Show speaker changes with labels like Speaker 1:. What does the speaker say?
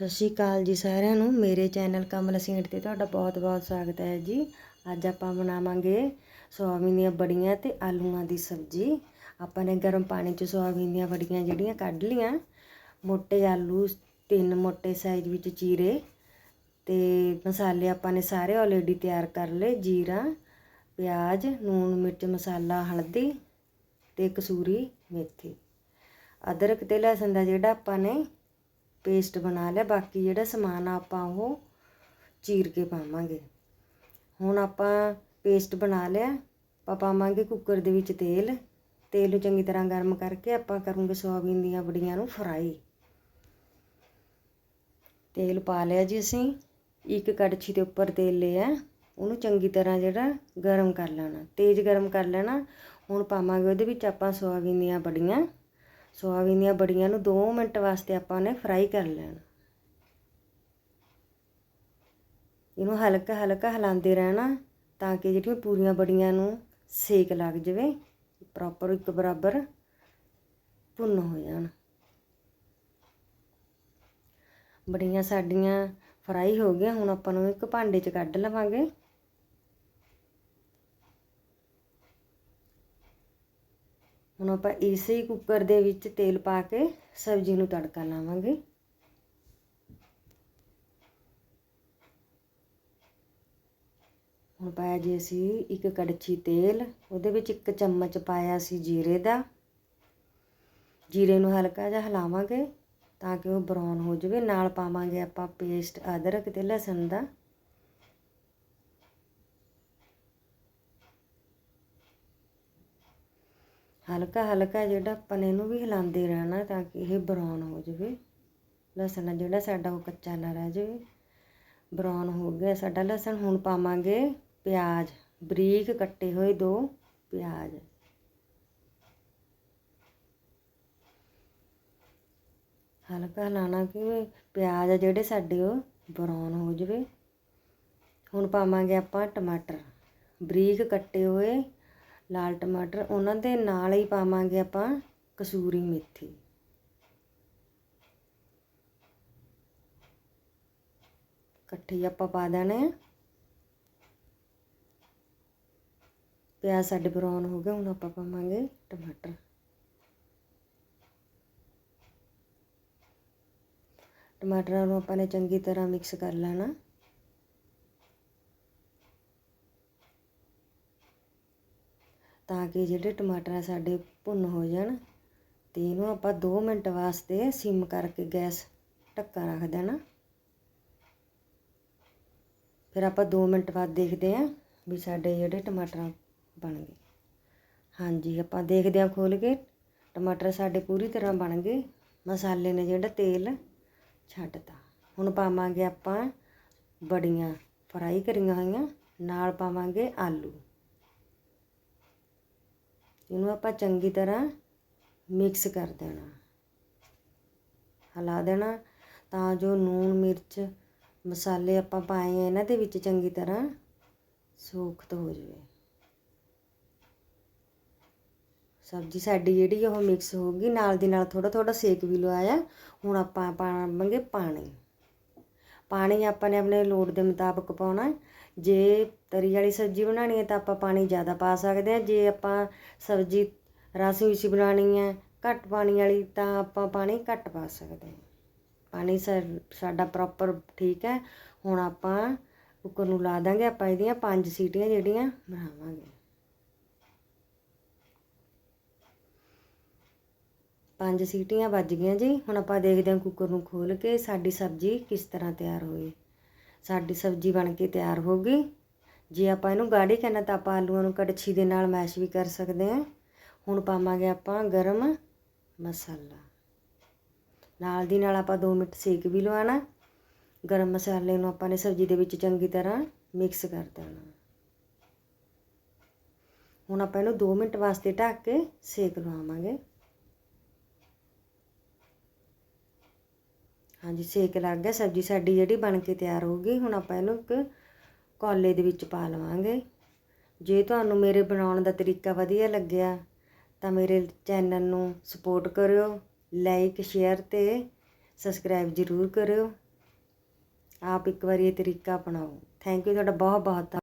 Speaker 1: ਸਤਿ ਸ਼੍ਰੀ ਅਕਾਲ ਜੀ ਸਾਰਿਆਂ ਨੂੰ। ਮੇਰੇ ਚੈਨਲ ਕਮਲ ਸੇਂਟ ਤੇ ਤੁਹਾਡਾ ਬਹੁਤ-ਬਹੁਤ ਸਵਾਗਤ ਹੈ ਜੀ। ਅੱਜ ਆਪਾਂ ਬਣਾਵਾਂਗੇ ਸੋਆਬੀਨ ਦੀਆਂ ਬੜੀਆਂ ਤੇ ਆਲੂਆਂ ਦੀ ਸਬਜ਼ੀ। ਆਪਾਂ ਨੇ ਗਰਮ ਪਾਣੀ 'ਚ ਸੋਆਬੀਨ ਦੀਆਂ ਬੜੀਆਂ ਜਿਹੜੀਆਂ ਕੱਢ ਲੀਆਂ। ਮੋਟੇ ਆਲੂ, ਤਿੰਨ ਮੋਟੇ ਸਾਈਜ਼ ਵਿੱਚ ਚੀਰੇ ਤੇ ਮਸਾਲੇ ਆਪਾਂ ਨੇ ਸਾਰੇ ਆਲਰੇਡੀ ਤਿਆਰ ਕਰ ਲਏ। ਜੀਰਾ, ਪਿਆਜ਼ ਨੂਨ ਮਿਰਚ, ਮਸਾਲਾ, ਹਲਦੀ ਤੇ ਕਸੂਰੀ ਮੇਥੀ। ਅਦਰਕ ਤੇ ਲਸਣ ਦਾ ਜਿਹੜਾ ਆਪਾਂ ਨੇ ਪੇਸਟ ਬਣਾ ਲਿਆ, ਬਾਕੀ ਜਿਹੜਾ ਸਮਾਨ ਆ ਆਪਾਂ ਉਹ ਚੀਰ ਕੇ ਪਾਵਾਂਗੇ। ਹੁਣ ਆਪਾਂ ਪੇਸਟ ਬਣਾ ਲਿਆ, ਆਪਾਂ ਪਾਵਾਂਗੇ ਕੁੱਕਰ ਦੇ ਵਿੱਚ ਤੇਲ। ਤੇਲ ਨੂੰ ਚੰਗੀ ਤਰ੍ਹਾਂ ਗਰਮ ਕਰਕੇ ਆਪਾਂ ਕਰੂੰਗੇ ਸੋਆਬੀਨ ਦੀਆਂ ਬੜੀਆਂ ਨੂੰ ਫਰਾਈ। ਤੇਲ ਪਾ ਲਿਆ ਜੀ ਅਸੀਂ, ਇੱਕ ਕੜਛੀ ਦੇ ਉੱਪਰ ਤੇਲ ਲਿਆ, ਉਹਨੂੰ ਚੰਗੀ ਤਰ੍ਹਾਂ ਜਿਹੜਾ ਗਰਮ ਕਰ ਲੈਣਾ। ਤੇਜ਼ ਗਰਮ ਕਰ ਲੈਣਾ, ਹੁਣ ਪਾਵਾਂਗੇ ਉਹਦੇ ਵਿੱਚ ਆਪਾਂ ਸੋਆਬੀਨ ਦੀਆਂ ਬੜੀਆਂ ਸੋਆਬੀਨ ਦੀਆਂ ਬੜੀਆਂ ਨੂੰ 2 ਮਿੰਟ ਵਾਸਤੇ ਆਪਾਂ ਨੇ ਫਰਾਈ ਕਰ ਲੈਣਾ। ਇਹਨੂੰ ਹਲਕਾ ਹਲਕਾ ਹਿਲਾਉਂਦੇ ਰਹਿਣਾ ਤਾਂ ਕਿ ਜਿਹੜੀਆਂ ਪੂਰੀਆਂ ਬੜੀਆਂ ਨੂੰ ਸੇਕ ਲੱਗ ਜਾਵੇ ਪ੍ਰੋਪਰ ਇੱਕ ਬਰਾਬਰ ਭੁੰਨ ਹੋ ਜਾਣ। ਬੜੀਆਂ ਸਾਡੀਆਂ ਫਰਾਈ ਹੋ ਗਈਆਂ, ਹੁਣ ਆਪਾਂ ਨੂੰ ਇੱਕ ਭਾਂਡੇ 'ਚ ਕੱਢ ਲਵਾਂਗੇ। ਹੁਣ ਆਪਾਂ ਇਸੇ ਹੀ ਕੁੱਕਰ ਦੇ ਵਿੱਚ ਤੇਲ ਪਾ ਕੇ ਸਬਜ਼ੀ ਨੂੰ ਤੜਕਾ ਲਾਵਾਂਗੇ। ਹੁਣ ਪਾਇਆ ਜੀ ਅਸੀਂ ਇੱਕ ਕੜਛੀ ਤੇਲ, ਉਹਦੇ ਵਿੱਚ ਇੱਕ ਚਮਚ ਪਾਇਆ ਸੀ ਜੀਰੇ ਦਾ। ਜੀਰੇ ਨੂੰ ਹਲਕਾ ਜਿਹਾ ਹਿਲਾਵਾਂਗੇ ਤਾਂ ਕਿ ਉਹ ਬਰਾਊਨ ਹੋ ਜਾਵੇ। ਨਾਲ ਪਾਵਾਂਗੇ ਆਪਾਂ ਪੇਸਟ ਅਦਰਕ ਤੇ ਲਸਣ ਦਾ। ਹਲਕਾ ਹਲਕਾ ਜਿਹੜਾ ਆਪਾਂ ਨੇ ਇਹਨੂੰ ਵੀ ਹਿਲਾਉਂਦੇ ਰਹਿਣਾ ਤਾਂ ਕਿ ਇਹ ਬਰਾਊਨ ਹੋ ਜਾਵੇ। ਲਸਣ ਜਿਹੜਾ ਸਾਡਾ ਉਹ ਕੱਚਾ ਨਾ ਰਹਿ ਜਾਵੇ। ਬਰਾਊਨ ਹੋ ਗਿਆ ਸਾਡਾ ਲਸਣ। ਹੁਣ ਪਾਵਾਂਗੇ ਪਿਆਜ਼। ਬਰੀਕ ਕੱਟੇ ਹੋਏ ਦੋ ਪਿਆਜ਼। ਹਲਕਾ ਲਾਣਾ ਕਿ ਪਿਆਜ਼ ਜਿਹੜੇ ਸਾਡੇ ਉਹ ਬਰਾਊਨ ਹੋ ਜਾਵੇ। ਹੁਣ ਪਾਵਾਂਗੇ ਆਪਾਂ ਟਮਾਟਰ। ਬਰੀਕ ਕੱਟੇ ਹੋਏ ਲਾਲ ਟਮਾਟਰ ਉਹਨਾਂ ਦੇ ਨਾਲ ਹੀ ਪਾਵਾਂਗੇ ਆਪਾਂ ਕਸੂਰੀ ਮੇਥੀ। ਇਕੱਠੀ ਆਪਾਂ ਪਾ ਦੇਣੇ ਪਿਆਜ਼ ਸਾਡੇ ਬਰਾਊਨ ਹੋ ਗਏ, ਹੁਣ ਆਪਾਂ ਪਾਵਾਂਗੇ ਟਮਾਟਰ। ਟਮਾਟਰਾਂ ਨੂੰ ਆਪਾਂ ਨੇ ਚੰਗੀ ਤਰ੍ਹਾਂ ਮਿਕਸ ਕਰ ਲੈਣਾ। ਤਾਂ ਕਿ ਜਿਹੜੇ ਟਮਾਟਰ ਆ ਸਾਡੇ ਭੁੰਨ ਹੋ ਜਾਣ ਤੇ ਇਹਨੂੰ ਆਪਾਂ 2 ਮਿੰਟ ਵਾਸਤੇ ਸਿਮ ਕਰਕੇ ਗੈਸ ਢੱਕਾ ਰੱਖ ਦੇਣਾ। ਫਿਰ ਆਪਾਂ 2 ਮਿੰਟ ਬਾਅਦ ਦੇਖਦੇ ਆਂ ਵੀ ਸਾਡੇ ਜਿਹੜੇ ਟਮਾਟਰ ਬਣ ਗਏ। ਹਾਂਜੀ, ਆਪਾਂ ਦੇਖਦੇ ਆਂ ਖੋਲ ਕੇ ਟਮਾਟਰ ਸਾਡੇ ਪੂਰੀ ਤਰ੍ਹਾਂ ਬਣ ਗਏ। ਮਸਾਲੇ ਨੇ ਜਿਹੜਾ ਤੇਲ ਛੱਡਤਾ। ਹੁਣ ਪਾਵਾਂਗੇ ਆਪਾਂ ਬੜੀਆਂ ਫਰਾਈ ਕਰੀਆਂ ਹੋਈਆਂ, ਨਾਲ ਪਾਵਾਂਗੇ ਆਲੂ। ਇਹਨੂੰ ਆਪਾਂ ਚੰਗੀ ਤਰ੍ਹਾਂ ਮਿਕਸ ਕਰ ਦੇਣਾ। ਹਿਲਾ ਦੇਣਾ ਤਾਂ ਜੋ ਨੂਣ, ਮਿਰਚ, ਮਸਾਲੇ ਆਪਾਂ ਪਾਏ ਆ, ਇਹਨਾਂ ਦੇ ਵਿੱਚ ਚੰਗੀ ਤਰ੍ਹਾਂ ਸੋਖਤ ਹੋ ਜਾਵੇ। ਸਬਜ਼ੀ ਸਾਡੀ ਜਿਹੜੀ ਉਹ ਮਿਕਸ ਹੋ ਗਈ। ਨਾਲ ਦੀ ਨਾਲ ਥੋੜਾ ਥੋੜਾ ਸੇਕ ਵੀ ਲਵਾਇਆ। ਹੁਣ ਆਪਾਂ ਪਾਵਾਂਗੇ ਪਾਣੀ। ਪਾਣੀ ਆਪਾਂ ਨੇ ਆਪਣੇ ਲੋੜ ਦੇ ਮੁਤਾਬਕ ਪਾਉਣਾ ਜੇ ਤਰੀ ਵਾਲੀ ਸਬਜ਼ੀ ਬਣਾਣੀ ਹੈ ਤਾਂ ਆਪਾਂ ਪਾਣੀ ਜ਼ਿਆਦਾ ਪਾ ਸਕਦੇ ਹਾਂ। ਜੇ ਆਪਾਂ ਸਬਜ਼ੀ ਰਸ ਵਿੱਚ ਬਣਾਣੀ ਹੈ, ਘੱਟ ਪਾਣੀ ਵਾਲੀ, ਤਾਂ ਆਪਾਂ ਪਾਣੀ ਘੱਟ ਪਾ ਸਕਦੇ ਹਾਂ। ਪਾਣੀ ਸਾਡਾ ਪ੍ਰੋਪਰ ਠੀਕ ਹੈ। ਹੁਣ ਆਪਾਂ ਕੁੱਕਰ ਨੂੰ ਲਾ ਦਾਂਗੇ, ਆਪਾਂ ਇਹਦੀਆਂ ਪੰਜ ਸੀਟੀਆਂ ਜਿਹੜੀਆਂ ਬਣਾਵਾਂਗੇ। ਪੰਜ ਸੀਟੀਆਂ ਵੱਜ ਗਈਆਂ ਜੀ। ਹੁਣ ਆਪਾਂ ਦੇਖਦੇ ਹਾਂ ਕੁੱਕਰ ਨੂੰ ਖੋਲ ਕੇ ਸਾਡੀ ਸਬਜ਼ੀ ਕਿਸ ਤਰ੍ਹਾਂ ਤਿਆਰ ਹੋਈ। ਸਾਡੀ ਸਬਜ਼ੀ ਬਣ ਕੇ ਤਿਆਰ ਹੋ ਗਈ। ਜੇ ਆਪਾਂ ਇਹਨੂੰ ਗਾੜੀ ਕਰਨਾ ਤਾਂ ਆਪਾਂ ਆਲੂਆਂ ਨੂੰ ਕੜਛੀ ਦੇ ਨਾਲ ਮੈਸ਼ ਵੀ ਕਰ ਸਕਦੇ ਹਾਂ। ਹੁਣ ਪਾਵਾਂਗੇ ਆਪਾਂ ਗਰਮ ਮਸਾਲਾ। ਨਾਲ ਦੀ ਨਾਲ ਆਪਾਂ 2 ਮਿੰਟ ਸੇਕ ਵੀ ਲਵਾਣਾ ਗਰਮ ਮਸਾਲੇ ਨੂੰ ਆਪਾਂ ਨੇ ਸਬਜ਼ੀ ਦੇ ਵਿੱਚ ਚੰਗੀ ਤਰ੍ਹਾਂ ਮਿਕਸ ਕਰ ਦੇਣਾ। ਹੁਣ ਆਪਾਂ ਇਹਨੂੰ 2 ਮਿੰਟ ਵਾਸਤੇ ਢੱਕ ਕੇ ਸੇਕ ਲਵਾਵਾਂਗੇ। ਹਾਂਜੀ, ਸੇਕ ਲੱਗ ਗਿਆ, ਸਬਜ਼ੀ ਸਾਡੀ ਜਿਹੜੀ ਬਣ ਕੇ ਤਿਆਰ ਹੋ ਗਈ, ਹੁਣ ਆਪਾਂ ਇਹਨੂੰ ਇੱਕ ਕੋਲੇ ਦੇ ਵਿੱਚ ਪਾ ਲਵਾਂਗੇ। ਜੇ ਤੁਹਾਨੂੰ ਮੇਰੇ ਬਣਾਉਣ ਦਾ ਤਰੀਕਾ ਵਧੀਆ ਲੱਗਿਆ, ਤਾਂ ਮੇਰੇ ਚੈਨਲ ਨੂੰ ਸਪੋਰਟ ਕਰਿਓ, ਲਾਈਕ, ਸ਼ੇਅਰ ਤੇ ਸਬਸਕ੍ਰਾਈਬ ਜ਼ਰੂਰ ਕਰਿਓ। ਆਪ ਇੱਕ ਵਾਰੀ ਇਹ ਤਰੀਕਾ ਅਪਣਾਓ। ਥੈਂਕ ਯੂ, ਤੁਹਾਡਾ ਬਹੁਤ ਬਹੁਤ